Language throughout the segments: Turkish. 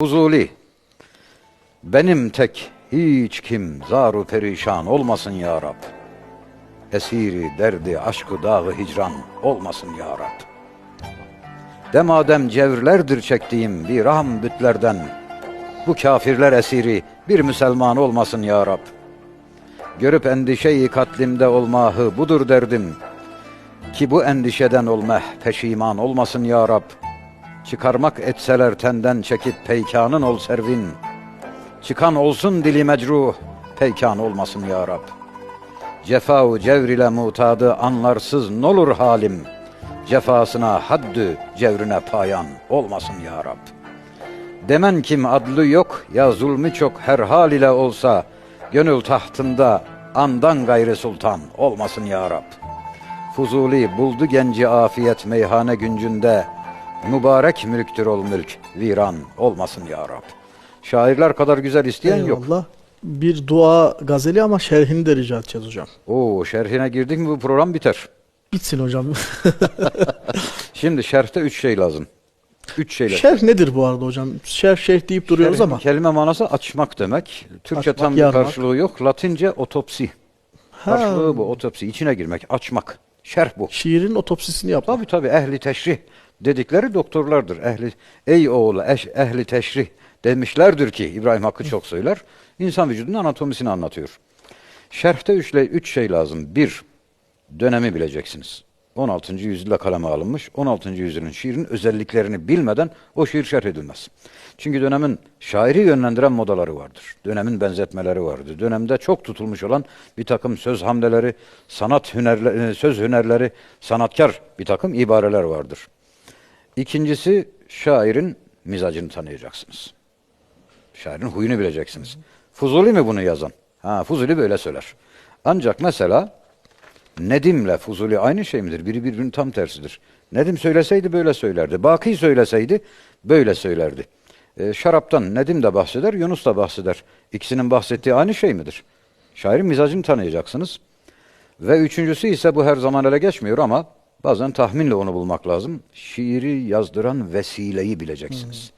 Fuzuli, benim tek hiç kim zaru perişan olmasın ya Rab. Esiri, derdi, aşkı, dağı, hicran olmasın ya Rab. Demadem cevrlerdir çektiğim bir raham bütlerden, bu kafirler esiri bir Müselman olmasın ya Rab. Görüp endişeyi katlimde olmahı budur derdim. Ki bu endişeden olmeh peşiman olmasın ya Rab. Çıkarmak etseler tenden çekip peykanın ol servin. Çıkan olsun dili mecruh, peykan olmasın ya Rab. Cefa-u cevr ile mutadı anlarsız nolur halim. Cefasına haddü cevrine payan olmasın ya Rab. Demen kim adlı yok ya zulmü çok her hal ile olsa gönül tahtında andan gayrı sultan olmasın ya Rab. Fuzuli buldu genci afiyet meyhane güncünde mübarek mülktür ol mülk viran olmasın ya Rab. Şairler kadar güzel isteyen yok. Eyvallah. Bir dua gazeli ama şerhini de rica edeceğiz hocam. Oo şerhine girdik mi bu program biter. Bitsin hocam. Şimdi şerhte üç şey lazım. Üç şeyler. Şerh nedir bu arada hocam? Şerh şerh deyip duruyoruz Şerhin ama. Kelime manası açmak demek. Türkçe Açmak, tam bir yarmak. karşılığı yok. Latince otopsi. Ha, Karşılığı bu otopsi. içine girmek, açmak. Şerh bu. şiirin otopsisini yapmak. Tabii tabii ehli teşrih dedikleri doktorlardır. Ehli ey oğlu eş, ehli teşrih demişlerdir ki İbrahim Hakkı çok söyler. İnsan vücudunun anatomisini anlatıyor. Şerhte üçle, üç şey lazım. Bir, dönemi bileceksiniz. 16. yüzyılda kaleme alınmış. 16. yüzyılın şiirin özelliklerini bilmeden o şiir şerh edilmez. Çünkü dönemin şairi yönlendiren modaları vardır. Dönemin benzetmeleri vardır. Dönemde çok tutulmuş olan bir takım söz hamleleri, sanat hünerleri, söz hünerleri, sanatkar bir takım ibareler vardır. İkincisi şairin mizacını tanıyacaksınız. Şairin huyunu bileceksiniz. Fuzuli mi bunu yazan? Ha, Fuzuli böyle söyler. Ancak mesela Nedim'le Fuzuli aynı şey midir? Biri birbirinin tam tersidir. Nedim söyleseydi böyle söylerdi. Baki söyleseydi böyle söylerdi. Ee, şaraptan Nedim de bahseder, Yunus da bahseder. İkisinin bahsettiği aynı şey midir? Şairin mizacını tanıyacaksınız. Ve üçüncüsü ise bu her zaman ele geçmiyor ama bazen tahminle onu bulmak lazım. Şiiri yazdıran vesileyi bileceksiniz.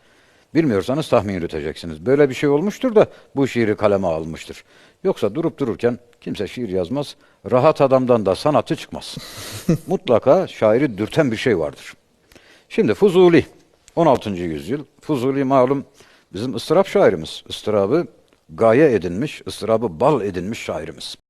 Bilmiyorsanız tahmin yürüteceksiniz. Böyle bir şey olmuştur da bu şiiri kaleme almıştır. Yoksa durup dururken kimse şiir yazmaz. Rahat adamdan da sanatçı çıkmaz. Mutlaka şairi dürten bir şey vardır. Şimdi Fuzuli 16. yüzyıl. Fuzuli malum bizim ıstırap şairimiz. Istırabı gaye edinmiş, ıstırabı bal edinmiş şairimiz.